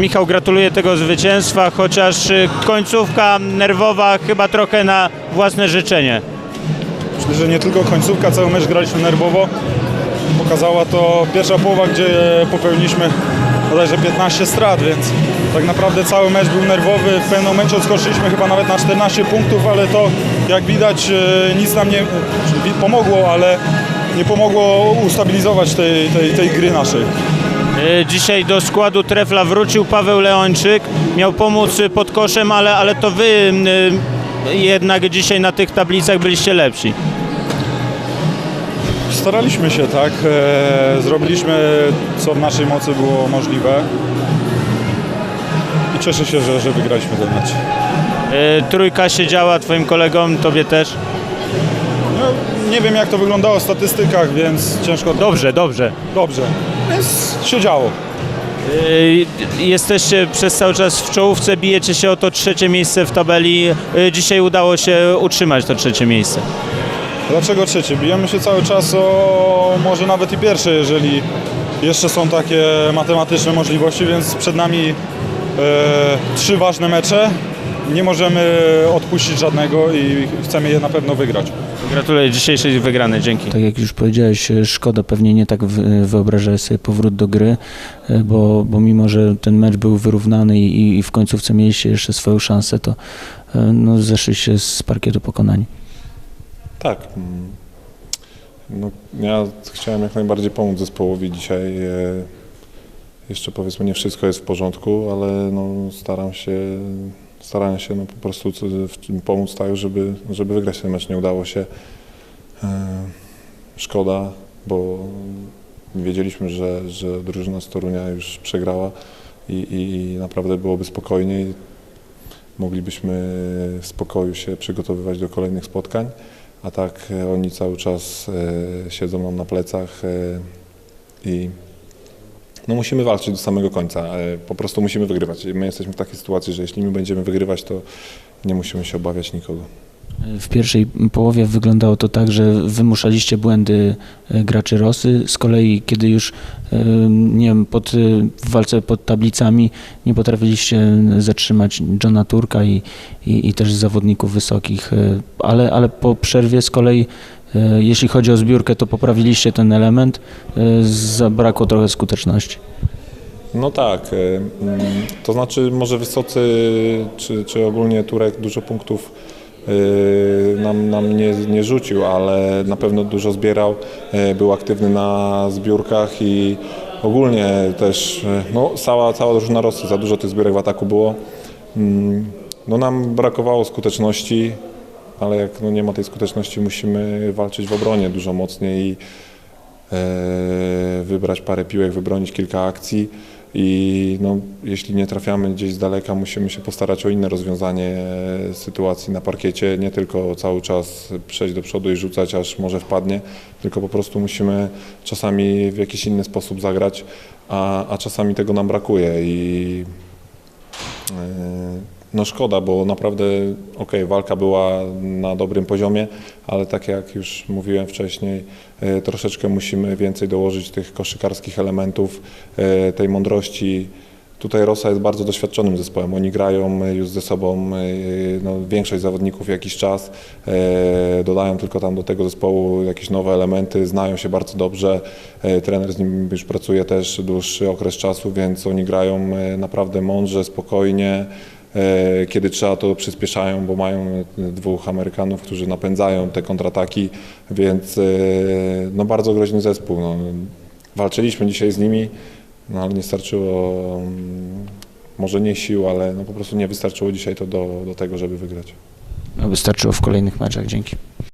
Michał, gratuluję tego zwycięstwa, chociaż y, końcówka nerwowa chyba trochę na własne życzenie. Myślę, że nie tylko końcówka, cały mecz graliśmy nerwowo. Pokazała to pierwsza połowa, gdzie popełniliśmy bodajże 15 strat, więc tak naprawdę cały mecz był nerwowy. W pewnym momencie odskoczyliśmy chyba nawet na 14 punktów, ale to jak widać e, nic nam nie wi- pomogło, ale nie pomogło ustabilizować tej, tej, tej gry naszej. Y, Dzisiaj do składu trefla wrócił Paweł Leończyk, miał pomóc pod koszem, ale, ale to wy y, jednak dzisiaj na tych tablicach byliście lepsi. Staraliśmy się, tak. E, zrobiliśmy co w naszej mocy było możliwe. I cieszę się, że, że wygraliśmy ten mecz. Trójka siedziała twoim kolegom, tobie też. No, nie wiem jak to wyglądało w statystykach, więc ciężko. Dobrze, dobrze. Dobrze. Więc się działo. Y, Jesteście przez cały czas w czołówce, bijecie się o to trzecie miejsce w tabeli. Y, Dzisiaj udało się utrzymać to trzecie miejsce. Dlaczego trzecie? Bijemy się cały czas o może nawet i pierwsze, jeżeli jeszcze są takie matematyczne możliwości, więc przed nami e, trzy ważne mecze. Nie możemy odpuścić żadnego i chcemy je na pewno wygrać. Gratuluję dzisiejszej wygranej, dzięki. Tak jak już powiedziałeś, e, szkoda, pewnie nie tak wy- wyobrażałeś sobie powrót do gry, e, bo, bo mimo, że ten mecz był wyrównany i, i w końcówce mieliście jeszcze swoją szansę, to e, no, zeszliście z parkietu pokonani. Tak. mm. No, ja chciałem jak najbardziej pomóc zespołowi dzisiaj. E, Jeszcze powiedzmy nie wszystko jest w porządku, ale no, staram się, starałem się no, po prostu pomóc tak, żeby, żeby wygrać ten mecz. Nie udało się. E, Szkoda, bo wiedzieliśmy, że, że drużyna z Torunia już przegrała i, i naprawdę byłoby spokojniej. Moglibyśmy w spokoju się przygotowywać do kolejnych spotkań a tak e, oni cały czas e, siedzą nam na plecach i no musimy walczyć do samego końca. E, po prostu musimy wygrywać. My jesteśmy w takiej sytuacji, że jeśli my będziemy wygrywać, to nie musimy się obawiać nikogo. W pierwszej połowie wyglądało to tak, że wymuszaliście błędy e, graczy Rosy. Z kolei, kiedy już e, nie wiem, pod, w walce pod tablicami nie potrafiliście zatrzymać Johna Turka i, i, i też zawodników wysokich, ale, ale po przerwie z kolei, jeśli chodzi o zbiórkę, to poprawiliście ten element. e, Zabrakło trochę skuteczności. No tak, e, mm, to znaczy może Wysocy czy, czy ogólnie Turek dużo punktów e, nam, nam nie, nie rzucił, ale na pewno dużo zbierał, e, był aktywny na zbiórkach i ogólnie też e, no, cała, cała drużyna Rosji, za dużo tych zbiórek w ataku było. Mm, No nam brakowało skuteczności, ale jak no, nie ma tej skuteczności musimy walczyć w obronie dużo mocniej i e, wybrać parę piłek, wybronić kilka akcji. I no, jeśli nie trafiamy gdzieś z daleka, musimy się postarać o inne rozwiązanie e, sytuacji na parkiecie, nie tylko cały czas przejść do przodu i rzucać, aż może wpadnie, tylko po prostu musimy czasami w jakiś inny sposób zagrać, a, a czasami tego nam brakuje i e, no szkoda, bo naprawdę okej, walka była na dobrym poziomie, ale tak jak już mówiłem wcześniej, e, troszeczkę musimy więcej dołożyć tych koszykarskich elementów, e, tej mądrości. Tutaj Rosa jest bardzo doświadczonym zespołem. Oni grają już ze sobą e, no, większość zawodników jakiś czas, dodają tylko tam do tego zespołu jakieś nowe elementy, znają się bardzo dobrze. Trener z nim już pracuje też dłuższy okres czasu, więc oni grają naprawdę mądrze, spokojnie. E, Kiedy trzeba, to przyspieszają, bo mają dwóch Amerykanów, którzy napędzają te kontrataki, więc e, no bardzo groźny zespół. No. Walczyliśmy dzisiaj z nimi, no ale nie starczyło, mm, może nie sił, ale no po prostu nie wystarczyło dzisiaj to do, do tego, żeby wygrać. Wystarczyło w kolejnych meczach. Dzięki.